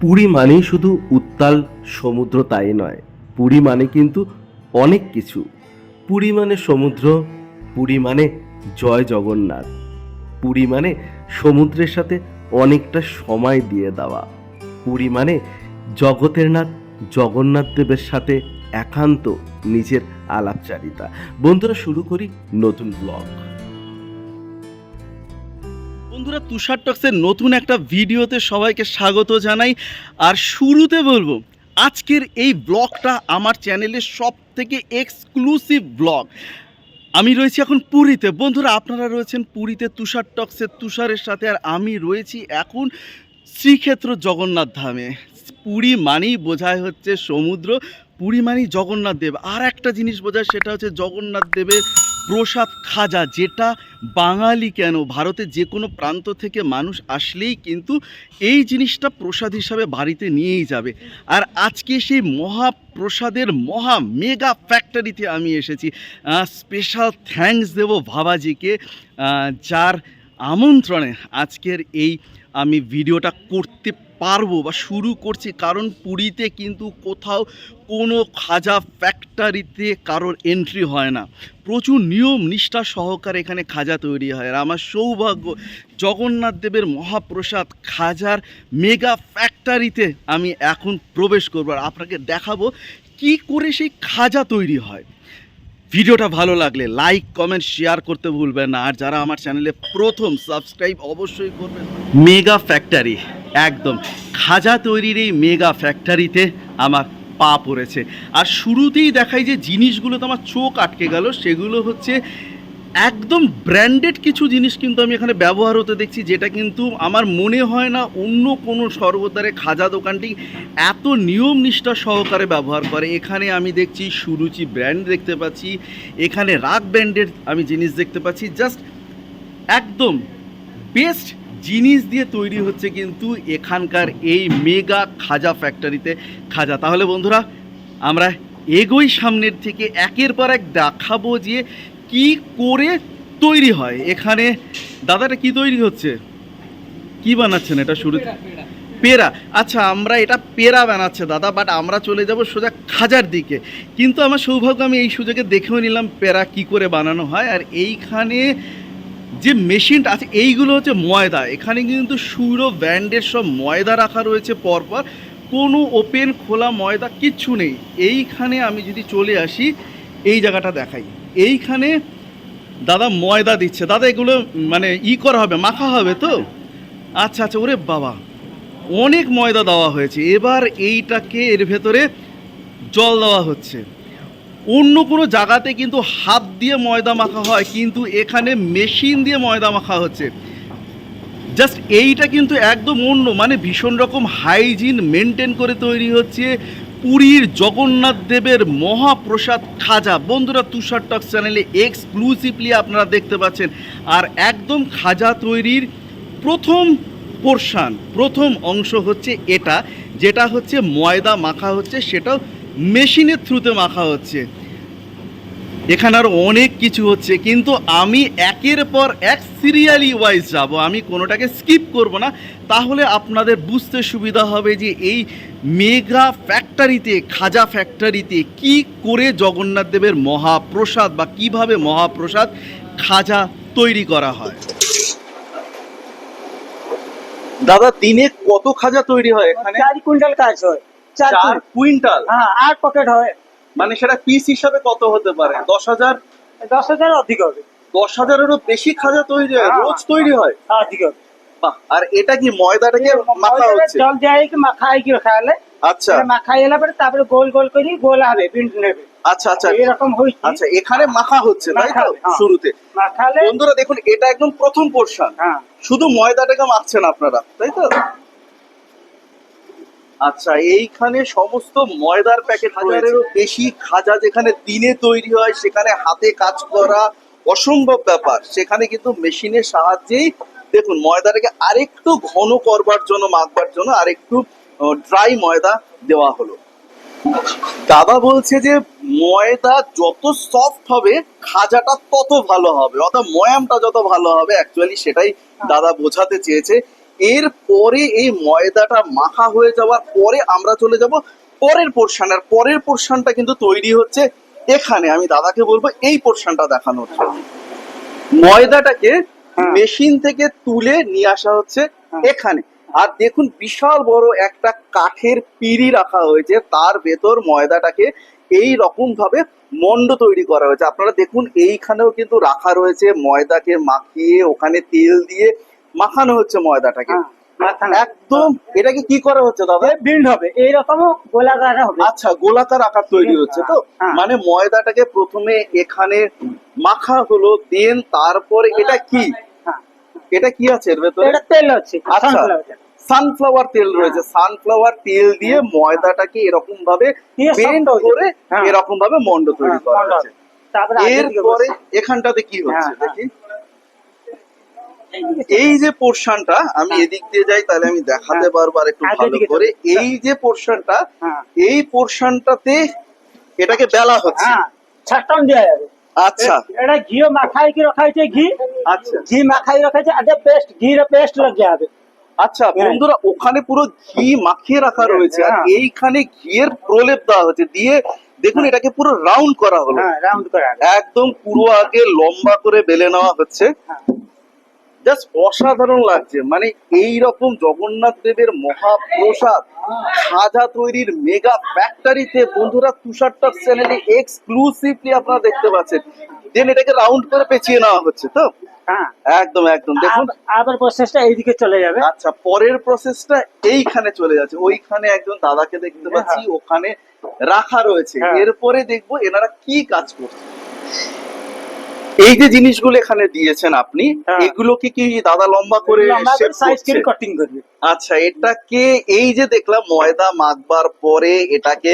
পুরী মানেই শুধু উত্তাল সমুদ্র তাই নয়। পুরী মানে কিন্তু অনেক কিছু। পুরী মানে সমুদ্র, পুরী মানে জয় জগন্নাথ। পুরী মানে সমুদ্রের সাথে অনেকটা সময় দিয়ে দেওয়া। পুরী মানে জগতের নাথ, জগন্নাথ দেবের সাথে একান্ত নিজের আলাপচারিতা। বন্ধুরা, শুরু করি নতুন ব্লগ বন্ধুরা, তুষার টক্সের নতুন একটা ভিডিওতে সবাইকে স্বাগত জানাই। আর শুরুতে বলব, আজকের এই ব্লগটা আমার চ্যানেলের সব থেকে এক্সক্লুসিভ ব্লগ। আমি রয়েছি এখন পুরীতে। বন্ধুরা, আপনারা রয়েছেন পুরীতে তুষার টক্সের, তুষারের সাথে, আর আমি রয়েছি এখন শ্রীক্ষেত্র জগন্নাথ ধামে। পুরী মানেই বোঝায় হচ্ছে সমুদ্র, পুরী মানেই জগন্নাথ দেব। আর একটা জিনিস বোঝায়, সেটা হচ্ছে জগন্নাথ দেবের প্রসাদ খাজা, যেটা বাঙালি কেন? ভারতের যে কোনো প্রান্ত থেকে মানুষ আসলেই কিন্তু এই জিনিসটা প্রসাদ হিসাবে বাড়িতে নিয়েই যাবে। আর আজকে সেই মহাপ্রসাদের মহা মেগা ফ্যাক্টরিতে আমি এসেছি। স্পেশাল থ্যাঙ্কস দেব বাবাজিকে যার আমন্ত্রণে আজকের এই আমি ভিডিওটা করতে পারব বা শুরু করছি, কারণ পুরীতে কিন্তু কোথাও কোনো খাজা ফ্যাক্টরিতে কারোর এন্ট্রি হয় না। প্রচুর নিয়ম, নিষ্ঠা সহকারে এখানে খাজা তৈরি হয়। আর আমার সৌভাগ্য, জগন্নাথ দেবের মহাপ্রসাদ খাজার মেগা ফ্যাক্টরিতে আমি এখন প্রবেশ করব। আর আপনাকে দেখাবো কি করে সেই খাজা তৈরি হয়। ভিডিওটা ভালো লাগলে লাইক কমেন্ট শেয়ার করতে ভুলবেন না। আর যারা আমার চ্যানেলে প্রথম সাবস্ক্রাইব অবশ্যই করবেন। মেগা ফ্যাক্টরি একদম। খাজা তৈরির এই মেগা ফ্যাক্টরিতে আমার পা পড়েছে। আর শুরুতেই দেখাই যে জিনিসগুলো তো আমার চোখ আটকে গেল, সেগুলো হচ্ছে একদম ব্র্যান্ডেড কিছু জিনিস কিন্তু আমি এখানে ব্যবহার হতে দেখছি, যেটা কিন্তু আমার মনে হয় না অন্য কোনো সর্বদারে খাজা দোকানটি এত নিয়ম নিষ্ঠা সহকারে ব্যবহার করে। এখানে আমি দেখছি সুরুচি ব্র্যান্ড দেখতে পাচ্ছি, এখানে রাগ ব্র্যান্ডের আমি জিনিস দেখতে পাচ্ছি। জাস্ট একদম বেস্ট জিনিস দিয়ে তৈরি হচ্ছে কিন্তু এখানকার এই মেগা খাজা ফ্যাক্টরিতে খাজা, তাহলে বন্ধুরা, আমরা এগোই সামনের থেকে, একের পর এক দেখাবো যে কি করে তৈরি হয়? এখানে দাদাটা কি তৈরি হচ্ছে? কি বানাচ্ছেন এটা শুরু পেরা আচ্ছা আমরা এটা পেরা বানাচ্ছে দাদা বাট আমরা চলে যাব সোজা খাজার দিকে। কিন্তু আমার সৌভাগ্য আমি এই সুযোগে দেখেও নিলাম পেরা কি করে বানানো হয় আর এইখানে যে মেশিনটা আছে এইগুলো হচ্ছে ময়দা। এখানে কিন্তু সুরো ব্র্যান্ডের সব ময়দা রাখা রয়েছে পরপর। কোনো ওপেন খোলা ময়দা কিচ্ছু নেই। এইখানে আমি যদি চলে আসি এই জায়গাটা দেখাই। এইখানে দাদা ময়দা দিচ্ছে। দাদা এগুলো মানে ই করা হবে, মাখা হবে তো? আচ্ছা আচ্ছা ওরে বাবা। অনেক ময়দা দেওয়া হয়েছে। এবার এইটাকে এর ভেতরে জল দেওয়া হচ্ছে। অন্য কোনো জায়গাতে কিন্তু হাত দিয়ে ময়দা মাখা হয়, কিন্তু এখানে মেশিন দিয়ে ময়দা মাখা হচ্ছে। জাস্ট এইটা কিন্তু একদম অন্য মানে ভীষণ রকম হাইজিন মেনটেন করে তৈরি হচ্ছে। পুরীর জগন্নাথ দেবের মহাপ্রসাদ খাজা। বন্ধুরা, তুষার টক চ্যানেলে এক্সক্লুসিভলি আপনারা দেখতে পাচ্ছেন। আর একদম খাজা তৈরির প্রথম পোর্শান প্রথম অংশ হচ্ছে এটা, যেটা হচ্ছে ময়দা মাখা হচ্ছে, সেটাও মেশিনের থ্রুতে মাখা হচ্ছে। এখানে আর অনেক কিছু হচ্ছে কিন্তু আমি একের পর এক সিরিয়ালি ওয়াইজ যাব। আমি কোনোটাকে স্কিপ করব না। তাহলে আপনাদের বুঝতে সুবিধা হবে যে এই মেগা ফ্যাক্টরিতে খাজা ফ্যাক্টরিতে কি করে জগন্নাথ দেবের মহাপ্রসাদ বা কীভাবে মহাপ্রসাদ খাজা তৈরি করা হয়? দাদা দিনে কত খাজা তৈরি হয় এখানে? চার কুইন্টাল কাজ হয়। চার। কুইন্টাল। হ্যাঁ আট পকেট হয়। মানে সেটা পিস হিসাবে কত হতে পারে? দশ হাজার? দশ হাজার অধিক হবে। দশ হাজারেরও বেশি খাজা তৈরি হয় হ্যাঁ। রোজ তৈরি হয়? হ্যাঁ, অধিক হবে। আর এটা কি ময়দাটাকে মাখা হচ্ছে? জল দেয় কি মাখাই কি খাইলে আচ্ছা। মাখাই এলা পরে তারপরে গোল গোল করে গোল হবে বিন্ড নেবে। আচ্ছা আচ্ছা। এরকম হয়েছে। আচ্ছা এখানে মাখা হচ্ছে তাই তো? হ্যাঁ। শুরুতে। মাখালে বন্ধুরা দেখুন এটা একদম প্রথম পোর্শন হ্যাঁ। শুধু ময়দাটাকে মাখছেন আপনারা তাই তো? আচ্ছা এইখানে সমস্ত ময়দার প্যাকেট হাজারেরও বেশি খাজা যেখানে দিনে তৈরি হয় সেখানে হাতে কাজ করা অসম্ভব ব্যাপার। সেখানে কিন্তু মেশিনের সাহায্যেই দেখুন ময়দাটাকে আরেকটু ঘন করবার জন্য মাখবার জন্য আরেকটু ড্রাই ময়দা দেওয়া হলো। দাদা বলছে যে ময়দা যত সফট হবে খাজাটা তত ভালো হবে। অর্থাৎ ময়ামটা যত ভালো হবে অ্যাকচুয়ালি সেটাই দাদা বোঝাতে চেয়েছে। এর পরে এই ময়দাটা মাখা হয়ে যাওয়ার পরে আমরা চলে যাব পরের পোর্শন আর পরের পোর্শনটা কিন্তু তৈরি হচ্ছে এখানে। আমি দাদাকে বলব এই পোর্শনটা দেখানোর জন্য। ময়দাটাকে হ্যাঁ। মেশিন থেকে তুলে নিয়ে আসা হচ্ছে হ্যাঁ। এখানে। আর দেখুন বিশাল বড় একটা কাঠের পিড়ি রাখা হয়েছে। তার ভেতর ময়দাটাকে এই রকম ভাবে মন্ড তৈরি করা হয়েছে। আপনারা দেখুন এইখানেও কিন্তু রাখা রয়েছে ময়দাকে মাখিয়ে ওখানে তেল দিয়ে মাখানো হচ্ছে ময়দাটাকে। হ্যাঁ, একদম এটাকে কি করা হচ্ছে দাদা? বিন্ড হবে এইরকম গোলাকার হবে। আচ্ছা গোলাকার আকার তৈরি হচ্ছে তো? হ্যাঁ। মানে ময়দাটাকে প্রথমে এখানে মাখা হলো দেন তারপরে এটা কি? হ্যাঁ। এটা কি আছে এর ভেতরে? এটা তেল হচ্ছে আচ্ছা সানফ্লাওয়ার তেল। রয়েছে। সানফ্লাওয়ার তেল দিয়ে ময়দাটাকে এরকম ভাবে বেন্ড করে হ্যাঁ। এরকম ভাবে মন্ড তৈরি হ্যাঁ, করা হচ্ছে। এরপরে এখানটাতে কি হচ্ছে হ্যাঁ, হ্যাঁ। দেখি। এই যে পোর্শনটা আমি হ্যাঁ। এদিক দিয়ে যাই তাহলে আমি দেখাতে হ্যাঁ। পারব আর একটু ভালো করে। এই যে পোর্শনটা হ্যাঁ। এই পোর্শনটাতে এটাকে বেলা হচ্ছে। ছাটন দেওয়া যাবে। আচ্ছা। এটা ঘিও মাখাই কি রাখা হয়েছে ঘি? আচ্ছা। ঘি মাখাই রাখা হয়েছে পেস্ট ঘি পেস্ট আচ্ছা। বন্ধুরা ওখানে পুরো ঘি মাখিয়ে রাখা রয়েছে আর। এইখানে ঘিয়ের প্রলেপ দেওয়া হচ্ছে। দিয়ে দেখুন এটাকে পুরো রাউন্ড করা হলো। রাউন্ড করে। একদম পুরো আগে লম্বা করে বেলে নেওয়া হচ্ছে। জাস্ট অসাধারণ লাগছে। মানে এই রকম জগন্নাথ দেবের মহাপ্রসাদ সাজা তৈরির মেগা ফ্যাক্টরিতে বন্ধুরা তুষার টক চ্যানেলে এক্সক্লুসিভলি আপনারা দেখতে পাচ্ছেন। দেন এটাকে রাউন্ড করে পেঁচিয়ে নেওয়া হচ্ছে তো? হ্যাঁ। একদম একদম। দেখুন। আব- আবার প্রসেসটা এইদিকে চলে যাবে। আচ্ছা পরের প্রসেসটা এইখানে চলে যাচ্ছে। ওইখানে একজন দাদাকে দেখতে পাচ্ছি ওখানে রাখা রয়েছে। হ্যাঁ। এরপরে দেখব এনারা কি কাজ করছে। এই যে জিনিসগুলো এখানে দিয়েছেন আপনি হ্যাঁ। এগুলোকে কি দাদা লম্বা করে কাটিং করবে আচ্ছা এটাকে এই যে দেখলাম ময়দা মাখবার পরে এটাকে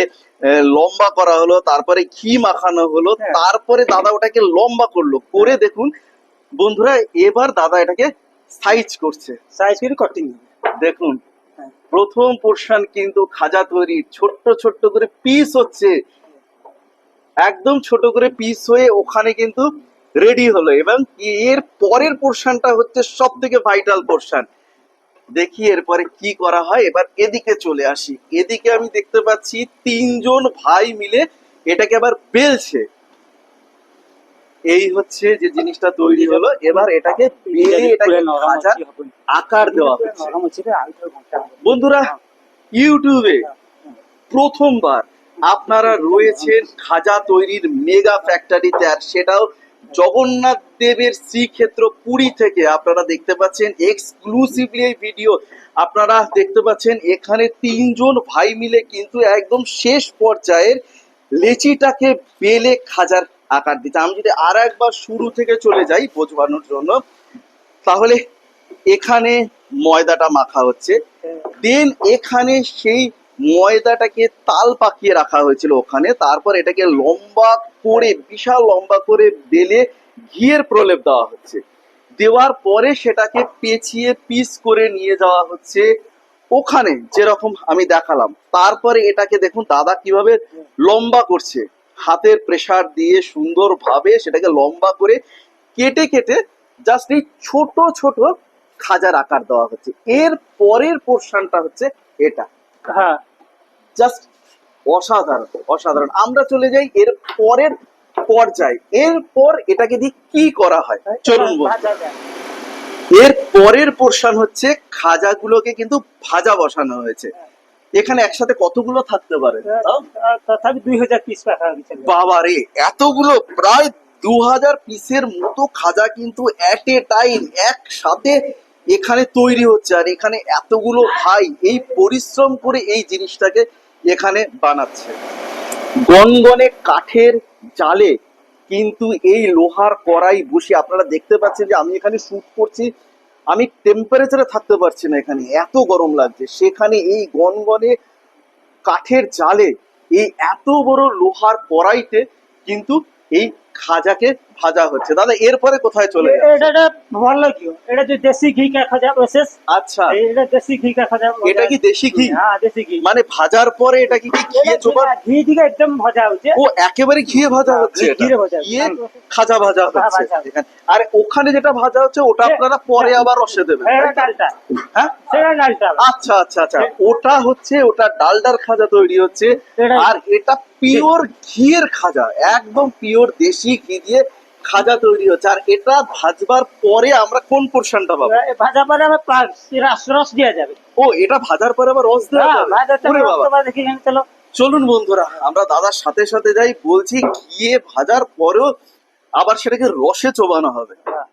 লম্বা করা হলো তারপরে ঘি মাখানো হলো হ্যাঁ। তারপরে দাদা ওটাকে লম্বা করল করে দেখুন বন্ধুরা এবার দাদা এটাকে সাইজ করছে সাইজ করে কাটিং দেখুন হ্যাঁ। প্রথম পোর্শন কিন্তু খাজা তৈরি ছোট্ট ছোট্ট করে পিস হচ্ছে একদম ছোট করে পিস হয়ে ওখানে কিন্তু রেডি হলো এবং এর পরের পোর্শনটা হচ্ছে সব থেকে ভাইটাল পোর্শন দেখি এরপরে কি করা হয়। এবার এদিকে চলে আসি। এদিকে আমি দেখতে পাচ্ছি তিনজন ভাই মিলে এটাকে আবার বেলছে। এই হচ্ছে যে জিনিসটা তৈরি হলো। এবার এটাকে বেলে এটাকে আকার দেওয়া হচ্ছে। বন্ধুরা ইউটিউবে প্রথমবার আপনারা রয়েছেন খাজা তৈরির মেগা ফ্যাক্টরিতে আর সেটাও জগন্নাথ দেবের শ্রীক্ষেত্র পুরী থেকে আপনারা দেখতে পাচ্ছেন এক্সক্লুসিভলি এই ভিডিও আপনারা দেখতে পাচ্ছেন এখানে তিনজন ভাই মিলে কিন্তু একদম শেষ পর্যায়ের লেচিটাকে বেলে খাজার আকার দিতে আমি যদি আর একবার শুরু থেকে চলে যাই বোঝানোর জন্য, তাহলে এখানে ময়দাটা মাখা হচ্ছে। দেন এখানে সেই ময়দাটাকে তাল পাকিয়ে রাখা হয়েছিল ওখানে। তারপর এটাকে লম্বা করে বিশাল লম্বা করে বেলে ঘিয়ের প্রলেপ দেওয়া হচ্ছে। দেওয়ার পরে সেটাকে পেঁচিয়ে পিস করে নিয়ে যাওয়া হচ্ছে ওখানে যেরকম আমি দেখালাম। তারপরে এটাকে দেখুন দাদা কীভাবে লম্বা করছে। হাতের প্রেসার দিয়ে সুন্দরভাবে সেটাকে লম্বা করে কেটে কেটে জাস্ট এই ছোট ছোট খাজার আকার দেওয়া হচ্ছে। এর পরের পোর্শনটা হচ্ছে এটা। হ্যাঁ। জাস্ট অসাধারণ অসাধারণ। আমরা চলে যাই এর পরের পর্যায়ে। এরপর এটাকে দিয়ে কি করা হয়? চলুন। এর পরের পোর্শন হচ্ছে খাজাগুলোকে কিন্তু ভাজা বসানো হয়েছে। এখানে একসাথে কতগুলো থাকতে পারে? তথাপি দুই হাজার পিস বাবা রে এতগুলো? প্রায় দু হাজার পিসের মতো খাজা কিন্তু অ্যাট এ টাইম একসাথে এখানে তৈরি হচ্ছে। আর এখানে এতগুলো ভাই এই পরিশ্রম করে এই জিনিসটাকে এখানে বানাচ্ছে। গনগনে কাঠের জালে কিন্তু এই লোহার কড়াই বসে। আপনারা দেখতে পাচ্ছেন যে আমি এখানে শুট করছি। আমি টেম্পারেচারে থাকতে পারছি না এখানে। এত গরম লাগছে। সেখানে এই গনগনে কাঠের জালে এই এত বড় লোহার কড়াইতে কিন্তু এই খাজাকে ভাজা হচ্ছে। দাদা এরপরে কোথায় চলে যাবে এটা এটা ভালো কি এটা যে দেশি ঘি কা খাজা প্রসেস আচ্ছা। এটা দেশি ঘি কা খাজা এটা কি দেশি ঘি? হ্যাঁ দেশি ঘি। মানে ভাজার পরে এটা কি কি ঘিয়ে চোপা ঘি দিকে একদম ভজা হচ্ছে। ও একেবারে ঘিয়ে ভাজা হ্যাঁ, হচ্ছে এটা। ঘিয়ে। খাজা ভাজা হচ্ছে। আর ওখানে যেটা ভাজা হচ্ছে ওটা আপনারা পরে আবার রসে দেবেন? ডালটা। হ্যাঁ? সেটা ডালটা। আচ্ছা আচ্ছা আচ্ছা। ওটা হচ্ছে ওটা ডালডার খাজা তৈরি হচ্ছে। আর এটা পিওর ঘিয়ের খাজা একদম পিওর দেশি ঘি দিয়ে খাজা তৈরি হচ্ছে। আর এটা ভাজবার পরে আমরা কোন পোর্শনটা পাবো? এ ভাজা পরে আবার রস রস দেওয়া যাবে। ও এটা ভাজার পরে আবার রস দেওয়া যাবে? চলুন বন্ধুরা আমরা দাদার সাথে সাথে যাই বলছি গিয়ে ভাজার পরেও আবার সেটাকে রসে চোবানো হবে। হ্যাঁ।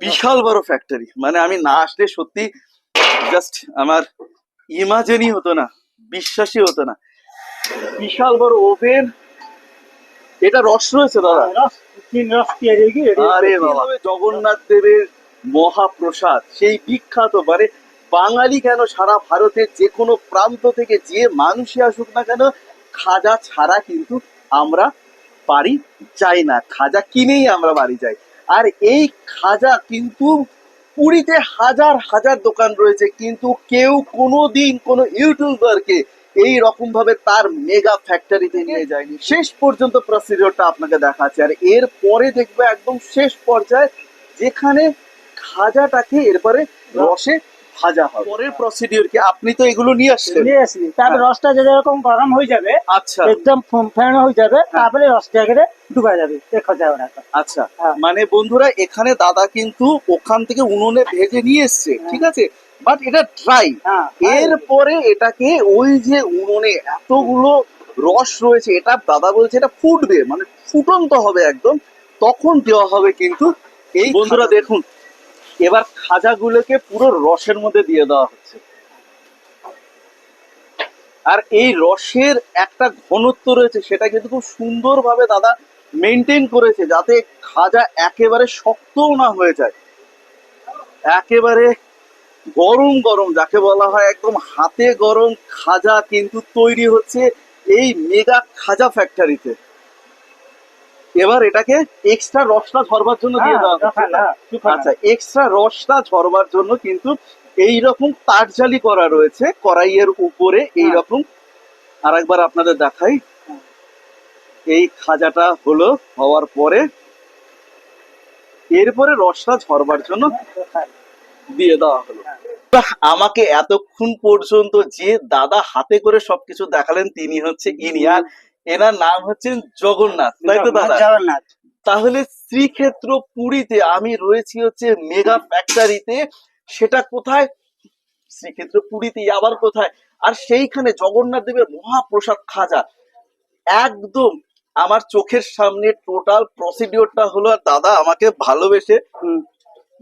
বিশাল বড় ফ্যাক্টরি মানে আমি না আসলে সত্যি জাস্ট আমার ইমাজিনই হতো না বিশ্বাসই হতো না। বিশাল বড় ওভেন এটা রস রয়েছে দাদা। কি আরে বাবা জগন্নাথ দেবের মহাপ্রসাদ সেই বিখ্যাত মানে বাঙালি কেন সারা ভারতের যে কোনো প্রান্ত থেকে যে মানুষই আসুক না কেন খাজা ছাড়া কিন্তু আমরা বাড়ি যাই না। খাজা কিনেই আমরা বাড়ি যাই। আর এই খাজা কিন্তু পুরীতে হাজার হাজার দোকান রয়েছে কিন্তু কেউ কোনো দিন কোনো ইউটিউবারকে এই রকম ভাবে তার মেগা ফ্যাক্টরিতে নিয়ে যায়নি। শেষ পর্যন্ত প্রসিডিওরটা আপনাকে দেখাচ্ছে। আর এর পরে দেখবে একদম শেষ পর্যায়ে যেখানে খাজাটাকে এরপরে রসে ভাজা হবে। পরের প্রসিডিওর কি? আপনি তো এগুলো নিয়ে আসছেন নিয়ে আসলি। তারপরে রসটা যে যেরকম গরম হয়ে যাবে আচ্ছা। একদম ফেঁড়ো হয়ে যাবে তারপরে রসটা এখানে ডুবা যাবে দেখা যাবে না আচ্ছা। হ্যাঁ। মানে বন্ধুরা এখানে দাদা কিন্তু ওখান থেকে উনুনে ভেজে নিয়ে এসছে ঠিক আছে? বাট এটা ড্রাই হ্যাঁ এরপরে এটাকে ওই যে উনুনে এতগুলো রস রয়েছে এটা দাদা বলছে এটা ফুটবে মানে ফুটন্ত হবে একদম তখন দেওয়া হবে কিন্তু এই বন্ধুরা দেখুন এবার খাজাগুলোকে পুরো রসের মধ্যে দিয়ে দেওয়া হচ্ছে। আর এই রসের একটা ঘনত্ব রয়েছে সেটা কিন্তু খুব সুন্দরভাবে দাদা মেনটেন করেছে যাতে খাজা একেবারে শক্তও না হয়ে যায়। একেবারে গরম গরম যাকে বলা হয় একদম হাতে গরম খাজা কিন্তু তৈরি হচ্ছে এই মেগা খাজা ফ্যাক্টরিতে এবার এটাকে এক্সট্রা রসটা ঝরবার জন্য দিয়ে দেওয়া হচ্ছে। আচ্ছা এক্সট্রা রসটা ঝরবার জন্য কিন্তু এই রকম তারজালি করা রয়েছে কড়াইয়ের উপরে এই রকম আরেকবার আপনাদের দেখাই। এই খাজাটা হলো হওয়ার পরে এরপরে রসটা ঝরবার জন্য দিয়ে দেওয়া হলো। আমাকে এতক্ষণ পর্যন্ত যে দাদা হাতে করে সবকিছু দেখালেন তিনি হচ্ছে ইনি। আর এনার নাম হচ্ছেন জগন্নাথ তাই তো দাদা? জগন্নাথ তাহলে শ্রীক্ষেত্র পুরীতে আমি রয়েছি হচ্ছে মেগা ফ্যাক্টরিতে। সেটা কোথায়? শ্রীক্ষেত্র পুরীতে আবার কোথায়? আর সেইখানে জগন্নাথ দেবের মহাপ্রসাদ খাজা। একদম আমার চোখের সামনে টোটাল প্রসিডিওরটা হলো আর দাদা আমাকে ভালোবেসে।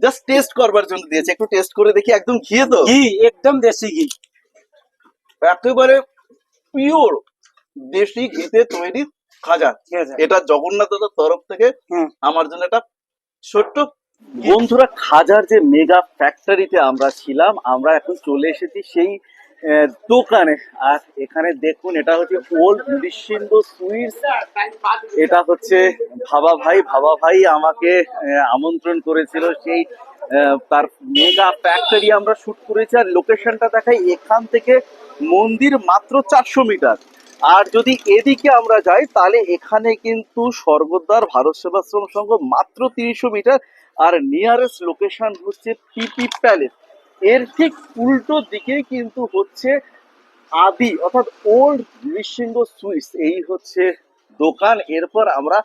জাস্ট টেস্ট করবার জন্য দিয়েছে। একটু টেস্ট করে দেখি একদম ঘিয়ে তো? ঘি একদম দেশি ঘি। একেবারে পিওর দেশি ঘিতে তৈরি খাজা। এটা জগন্নাথ দাদার তরফ থেকে। আমার জন্য একটা ছোট্ট বন্ধুরা খাজার যে মেগা ফ্যাক্টরিতে আমরা ছিলাম আমরা এখন চলে এসেছি সেই দোকানে। আর এখানে দেখুন, এটা হচ্ছে ওল্ড নিশ্চিন্ত সুইটস এটা হচ্ছে ভাবা ভাই ভাবা ভাই আমাকে আমন্ত্রণ করেছিল সেই তার মেগা ফ্যাক্টরি আমরা শুট করেছি। আর লোকেশনটা দেখাই, এখান থেকে মন্দির মাত্র চারশো মিটার। আর যদি এদিকে আমরা যাই, তাহলে এখানে কিন্তু স্বর্গদ্বার ভারত সেবাশ্রম সংঘ মাত্র তিনশো মিটার। আর নিয়ারেস্ট লোকেশন হচ্ছে পিপি প্যালেস এর ঠিক উল্টো দিকে কিন্তু হচ্ছে আদি অর্থাৎ ওল্ড নৃসিংহ সুইটস এই হচ্ছে দোকান। এরপর আমরা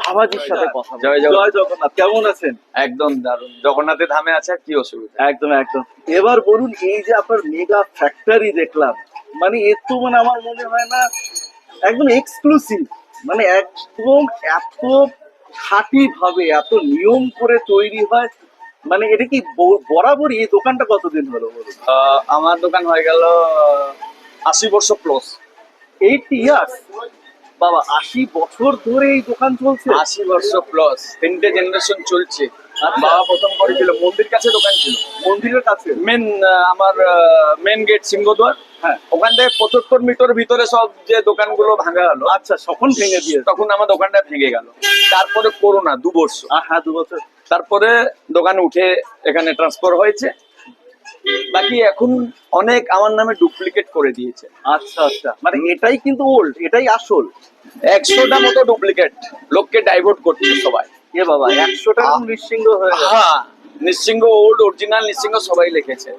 বাবাজির সাথে কথা। জয়। জগন্নাথ। কেমন আছেন? একদম দারুণ। জগন্নাথের ধামে আছে কি অসুবিধা? একদম একদম। এবার বলুন এই যে আপনার মেগা ফ্যাক্টরি দেখলাম মানে এর তো মানে আমার মনে হয় না একদম এক্সক্লুসিভ মানে একদম এত খাঁটি ভাবে এত নিয়ম করে তৈরি হয় মানে এটা কি বরাবরই এই দোকানটা কতদিন হলো আমার দোকান হয়ে গেল আশি বছর প্লাস এইট ইয়ার্স বাবা আশি বছর ধরে এই দোকান চলছে? আশি বছর প্লাস তিনটে জেনারেশন চলছে। বাবা প্রথম করেছিল মন্দির কাছে দোকান ছিল? মন্দিরের কাছে? মেন আমার মেন গেট সিংহদ্বার। হ্যাঁ। ওখান থেকে পঁচাত্তর মিটার ভিতরে সব যে দোকানগুলো ভাঙা হলো আচ্ছা তখন ভেঙে দিয়েছে। তখন আমার দোকানটা ভেঙে গেল। তারপরে করোনা দু বছর। আহ, হ্যাঁ দু বছর। তারপরে দোকানে উঠে এখানে ট্রান্সফার হয়েছে। বাকি এখন অনেক আমার নামে ডুপ্লিকেট করে দিয়েছে। আচ্ছা আচ্ছা। মানে এটাই কিন্তু ওল্ড এটাই আসল। একশোটা মতো ডুপ্লিকেট লোককে ডাইভার্ট করছে সবাই। এ বাবা একশো টাকা নিশ্চিঙ্গ হয়ে হ্যাঁ নিঃসিংহ ওল্ড অরিজিনাল নিঃসিংহ সবাই লিখেছে।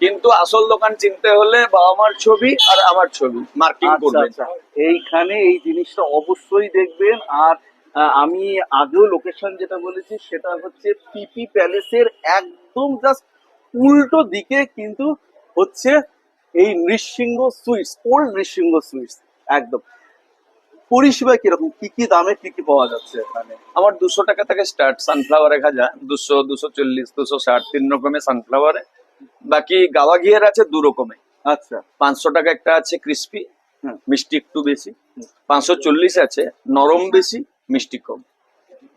কিন্তু আসল দোকান চিনতে হলে বাবা মার ছবি আর আমার ছবি মার্কিং আচ্ছা, করবেন আচ্ছা। এইখানে এই জিনিসটা অবশ্যই দেখবেন। আর আমি আগেও লোকেশন যেটা বলেছি সেটা হচ্ছে পিপি প্যালেসের একদম জাস্ট উল্টো দিকে কিন্তু হচ্ছে এই Nrisingha sweets old Nrisingha sweets একদম। পরিষেবা কীরকম কি কি দামে কি কি পাওয়া যাচ্ছে এখানে? আমার দুশো টাকা থেকে স্টার্ট সানফ্লাওয়ারে খাজা দুশো দুশো চল্লিশ দুশো ষাট তিন রকমের সানফ্লাওয়ারে বাকি গাওয়া ঘিয়ের আছে দু রকমের। আচ্ছা। পাঁচশো টাকা একটা আছে ক্রিস্পি। মিষ্টি একটু বেশি। পাঁচশো চল্লিশ আছে নরম বেশি মিষ্টি কম।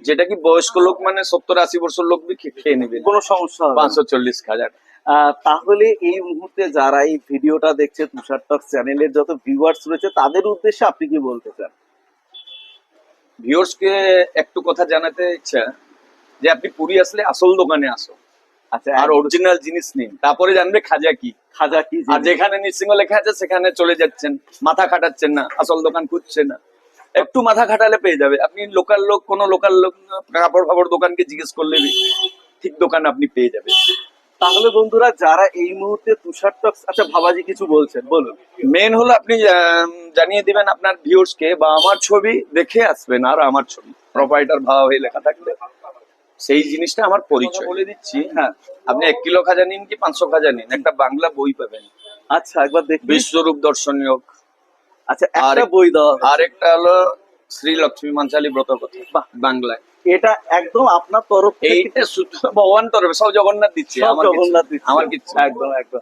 যেটা কি বয়স্ক লোক মানে সত্তর আশি বছর লোক খেয়ে নেবে। কোনো সমস্যা পাঁচশো চল্লিশ হাজার তাহলে এই মুহূর্তে যারা এই ভিডিওটা দেখছে তুষার টক চ্যানেলের যত ভিউয়ার্স রয়েছে তাদের উদ্দেশ্যে আপনি কি বলতে চান? ভিউর্স কে একটু কথা জানাতে ইচ্ছা যে আপনি পুরী আসলে আসল দোকানে আসো। আচ্ছা আর অরিজিনাল জিনিস নিন তারপরে জানবে খাজা কি। খাজা কি আর যেখানে নৃসিংহ লেখা আছে সেখানে চলে যাচ্ছেন। মাথা খাটাচ্ছেন না আসল দোকান খুঁজছে না। একটু মাথা খাটালে পেয়ে যাবে। আপনি লোকাল লোক কোনো লোকাল লোক কাপড় ফাপড় দোকানকে জিজ্ঞেস করলে ঠিক দোকান আপনি পেয়ে যাবেন। তাহলে বন্ধুরা যারা এই মুহূর্তে তুষার টক আচ্ছা ভাবাজি কিছু বলছেন বলুন। মেন হলো আপনি জানিয়ে দিবেন আপনার ভিউর্স কে বা আমার ছবি দেখে আসবেন আর আমার ছবি। প্রোপাইটার ভাবা হয়ে লেখা থাকলে। সেই জিনিসটা আমার পরিচয়। বলে দিচ্ছি। হ্যাঁ আপনি এক কিলো খাজা নিন কি পাঁচশো খাজা নিন? একটা বাংলা বই পাবেন। আচ্ছা একবার দেখবি বিশ্বরূপ দর্শনীয় আচ্ছা একটা বই দেওয়া আর একটা হলো শ্রী লক্ষ্মী মাঞ্চালী ব্রত কথা বাংলায়। এটা একদম আপনার তরফ এইটা ভগবান তরফে সব জগন্নাথ দিচ্ছে আমার জগন্নাথ দিচ্ছে। আমার কিছু একদম একদম।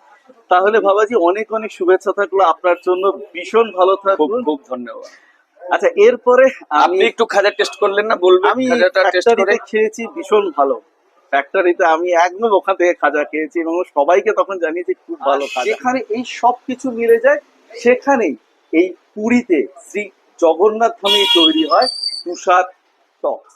তাহলে বাবাজি অনেক অনেক শুভেচ্ছা থাকল আপনার জন্য ভীষণ ভালো থাকুন খুব ধন্যবাদ। আচ্ছা এরপরে আপনি একটু খাজা টেস্ট করলেন না? বলবেন আমি খাজাটা টেস্ট করে ফ্যাক্টরিতে খেয়েছি ভীষণ ভালো। ফ্যাক্টরিতে আমি একদম ওখান থেকে খাজা খেয়েছি এবং সবাইকে তখন জানিয়েছি খুব ভালো খাজা। যেখানে এই সব কিছু মিলে যায় সেখানেই এই পুরীতে শ্রী জগন্নাথ ধামে তৈরি হয় তুষার টক্স